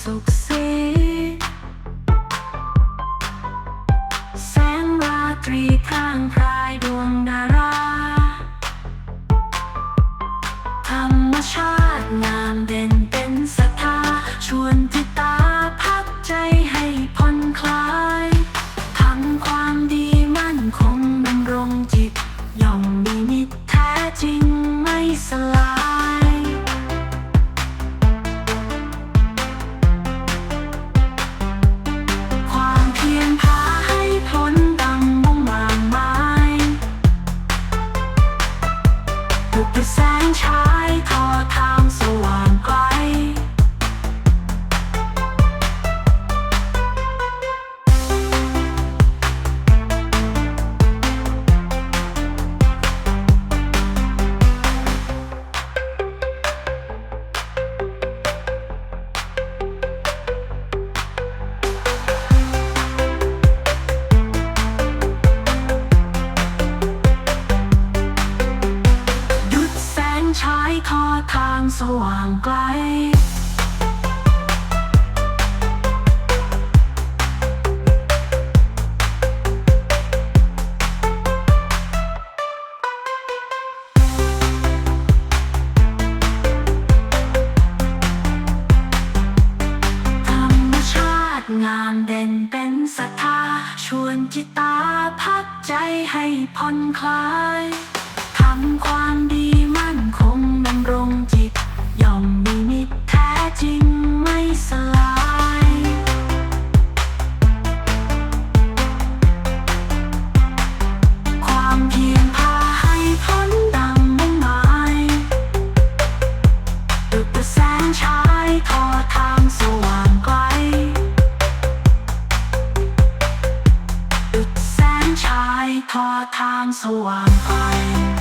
สุขสีแสงราตรีข้างพรายดวงดาราธรรมชาติงามเด่นเป็นศรัทธาชวนจิตตาพักใจให้ผ่อนคลายทำความดีมั่นคงดำรงจิต ย่อมมีนิจแท้จริงไม่สลาย ดแสงฉายทอทางสว่างไกลธรรมชาติงามเด่นเป็นศรัทธาชวนจิตตาพักใจให้ผ่อนคลายทำความดี ทอทางสว่างไป